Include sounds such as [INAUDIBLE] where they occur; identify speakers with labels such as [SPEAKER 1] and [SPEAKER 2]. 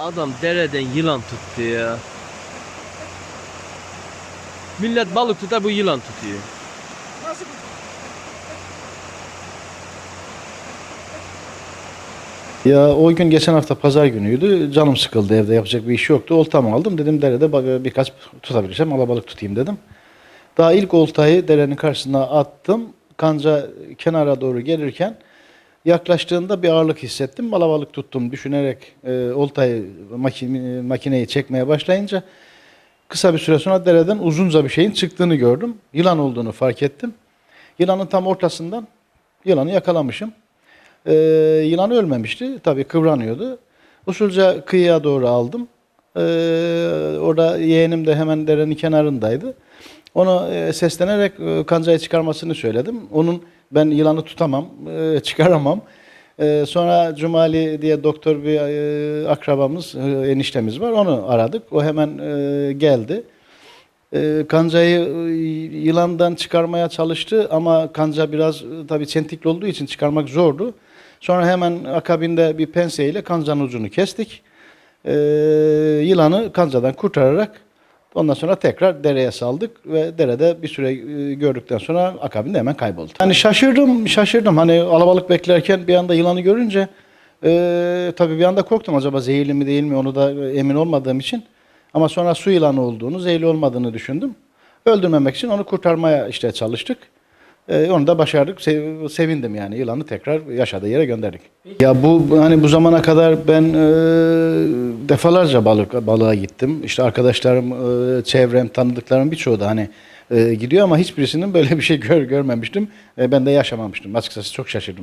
[SPEAKER 1] Adam dereden yılan tuttu ya. Millet balık tutar bu yılan tutuyor.
[SPEAKER 2] Nasıl
[SPEAKER 3] Ya o gün geçen hafta pazar günüydü. Canım sıkıldı evde yapacak bir iş yoktu. Oltamı aldım. Dedim derede birkaç tutabilirsem alabalık tutayım dedim. Daha ilk oltayı derenin karşısına attım. Kanca kenara doğru gelirken yaklaştığında bir ağırlık hissettim. Alabalık tuttum düşünerek e, oltayı makine, makineyi çekmeye başlayınca kısa bir süre sonra dereden uzunca bir şeyin çıktığını gördüm. Yılan olduğunu fark ettim. Yılanın tam ortasından yılanı yakalamışım. Ee, yılan ölmemişti. Tabii kıvranıyordu. Usulca kıyıya doğru aldım. Ee, orada yeğenim de hemen derenin kenarındaydı. Onu e, seslenerek e, kancayı çıkarmasını söyledim. Onun ben yılanı tutamam, e, [LAUGHS] çıkaramam. E, sonra Cumali diye doktor bir e, akrabamız, e, eniştemiz var. Onu aradık. O hemen geldi. Kancayı yılandan çıkarmaya çalıştı ama kanca biraz e, tabii çentikli olduğu için çıkarmak zordu. Sonra hemen akabinde bir penseyle kancanın ucunu kestik. E, yılanı kancadan kurtararak ondan sonra tekrar dereye saldık ve derede bir süre e, gördükten sonra akabinde hemen kayboldu. Yani şaşırdım, şaşırdım. Hani alabalık beklerken bir anda yılanı görünce e, tabii bir anda korktum acaba zehirli mi değil mi onu da emin olmadığım için. Ama sonra su yılanı olduğunu, zehirli olmadığını düşündüm. Öldürmemek için onu kurtarmaya işte çalıştık. Ee, onu da başardık. Sev- sevindim yani. Yılanı tekrar yaşadığı yere gönderdik. Ya bu hani bu zamana kadar ben e, defalarca balık balığa gittim. İşte arkadaşlarım, e, çevrem, tanıdıklarım birçoğu da hani e, gidiyor ama hiçbirisinin böyle bir şey gör, görmemiştim. E, ben de yaşamamıştım. Açıkçası çok şaşırdım.